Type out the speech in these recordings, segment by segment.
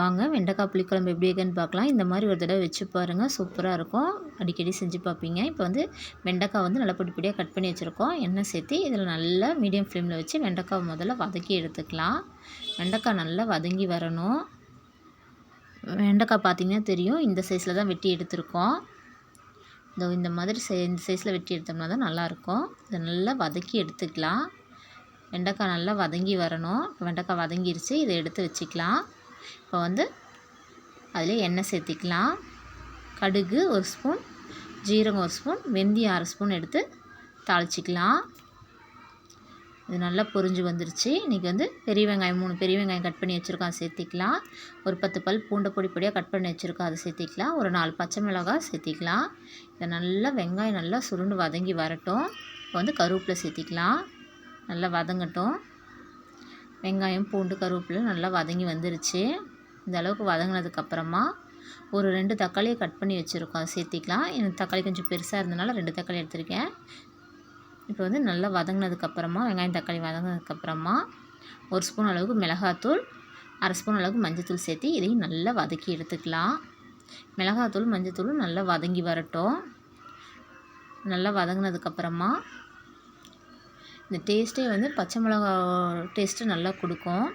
வாங்க. வெண்டைக்காய் புளிக்குழம்பு எப்படி இருக்குன்னு பார்க்கலாம். இந்த மாதிரி ஒரு தடவை வச்சு பாருங்கள் சூப்பராக இருக்கும். அடிக்கடி செஞ்சு பார்ப்பீங்க. இப்போ வந்து வெண்டைக்காய் வந்து நல்லா பொடி பொடியாக கட் பண்ணி வச்சுருக்கோம். எண்ணெய் சேர்த்து இதில் நல்லா மீடியம் ஃப்ளேமில் வச்சு வெண்டைக்காய் முதல்ல வதக்கி எடுத்துக்கலாம். வெண்டைக்காய் நல்லா வதங்கி வரணும். வெண்டைக்காய் பார்த்திங்கன்னா தெரியும். இந்த சைஸில் தான் வெட்டி எடுத்திருக்கோம். இந்த இந்த மாதிரி சை இந்த சைஸில் வெட்டி எடுத்தோம்னா தான் நல்லாயிருக்கும் இதை நல்லா வதக்கி எடுத்துக்கலாம். வெண்டைக்காய் நல்லா வதங்கி வரணும். வெண்டைக்காய் வதங்கிருச்சு. இதை எடுத்து வச்சுக்கலாம். இப்போ வந்து அதில் எண்ணெய் சேர்த்திக்கலாம். கடுகு ஒரு ஸ்பூன் ஜீரகம் ஒரு ஸ்பூன் வெந்தயம் அரை ஸ்பூன் எடுத்து தாளிச்சிக்கலாம். இது நல்லா பொரிஞ்சு வந்துருச்சு. இன்றைக்கி வந்து பெரிய வெங்காயம் மூணு பெரிய வெங்காயம் கட் பண்ணி வச்சுருக்கோம் சேர்த்திக்கலாம். ஒரு பத்து பல் பூண்டை பொடி பொடியாக கட் பண்ணி வச்சுருக்கோம் அதை சேர்த்திக்கலாம். ஒரு நாலு பச்சை மிளகாய் சேர்த்திக்கலாம். இதை நல்லா வெங்காயம் நல்லா சுருண்டு வதங்கி வரட்டும். இப்போ வந்து கருவேப்பிலை சேர்த்திக்கலாம். நல்லா வதங்கட்டும். வெங்காயம் பூண்டு கருவேப்பிலை நல்லா வதங்கி வந்துருச்சு. இந்த அளவுக்கு வதங்கினதுக்கப்புறமா ஒரு ரெண்டு தக்காளியை கட் பண்ணி வச்சுருக்கோம். சேர்த்திக்கலாம். எனக்கு தக்காளி கொஞ்சம் பெருசாக இருந்தனால ரெண்டு தக்காளி எடுத்திருக்கேன். இப்போ வந்து நல்லா வதங்கினதுக்கப்புறமா வெங்காயம் தக்காளி வதங்கினதுக்கப்புறமா ஒரு ஸ்பூன் அளவுக்கு மிளகாத்தூள் அரை ஸ்பூன் அளவுக்கு மஞ்சத்தூள் சேர்த்து இதையும் நல்லா வதக்கி எடுத்துக்கலாம். மிளகாத்தூள் மஞ்சத்தூளும் நல்லா வதங்கி வரட்டும். நல்லா வதங்கினதுக்கப்புறமா இந்த டேஸ்ட்டே வந்து பச்சை மிளகா டேஸ்ட்டு நல்லா கொடுக்கும்.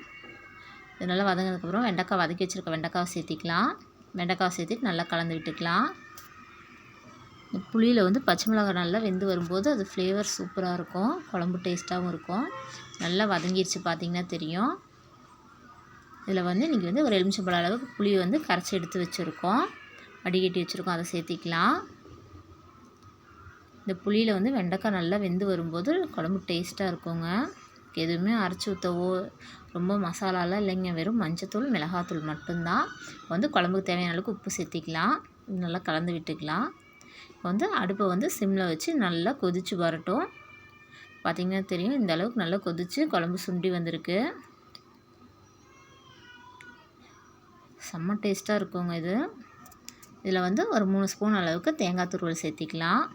இது நல்லா வதங்கினதுக்கப்புறம் வெண்டைக்காய் வதக்கி வச்சுருக்க வெண்டைக்காவை சேர்த்திக்கலாம். வெண்டைக்காய் சேர்த்துட்டு நல்லா கலந்து விட்டுக்கலாம். இந்த புளியில் வந்து பச்சை மிளகாய் நல்லா வெந்து வரும்போது அது ஃப்ளேவர் சூப்பராக இருக்கும். குழம்பு டேஸ்ட்டாகவும் இருக்கும். நல்லா வதங்கிடுச்சு பார்த்திங்கன்னா தெரியும். இதில் வந்து இன்றைக்கி வந்து ஒரு எலுமிச்சம்பழ அளவுக்கு புளியை வந்து கரைச்சி எடுத்து வச்சுருக்கோம். வடிகட்டி வச்சுருக்கோம். அதை சேர்த்திக்கலாம். இந்த புளியில் வந்து வெண்டைக்காய் நல்லா வெந்து வரும்போது குழம்பு டேஸ்ட்டாக இருக்குங்க. எதுவுமே அரைச்சி ஊற்றவோ ரொம்ப மசாலாலாம் இல்லைங்க. வெறும் மஞ்சத்தூள் மிளகாத்தூள் மட்டும்தான். வந்து குழம்புக்கு தேவையான அளவுக்கு உப்பு சேர்த்திக்கலாம். நல்லா கலந்து விட்டுக்கலாம். வந்து அடுப்பை வந்து சிம்மில் வச்சு நல்லா கொதித்து வரட்டும். பார்த்திங்கன்னா தெரியும் இந்த அளவுக்கு நல்லா கொதித்து குழம்பு சுண்டி வந்திருக்கு. செம்ம டேஸ்ட்டாக இருக்குங்க இது. இதில் வந்து ஒரு மூணு ஸ்பூன் அளவுக்கு தேங்காய் துருவல் சேர்த்திக்கலாம்.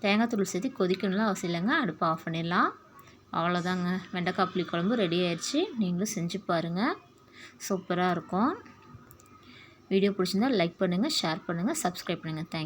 தேங்காய் தூள் சேர்த்து கொதிக்கணும்லாம் அவசியம் இல்லைங்க. அடுப்பை ஆஃப் பண்ணிடலாம். அவ்வளோதாங்க. வெண்டைக்காய் புளி குழம்பு ரெடி ஆயிடுச்சு. நீங்களும் செஞ்சு பாருங்கள் சூப்பராக இருக்கும். வீடியோ பிடிச்சிருந்தால் லைக் பண்ணுங்கள் ஷேர் பண்ணுங்கள் சப்ஸ்கிரைப் பண்ணுங்கள் தேங்க்யூ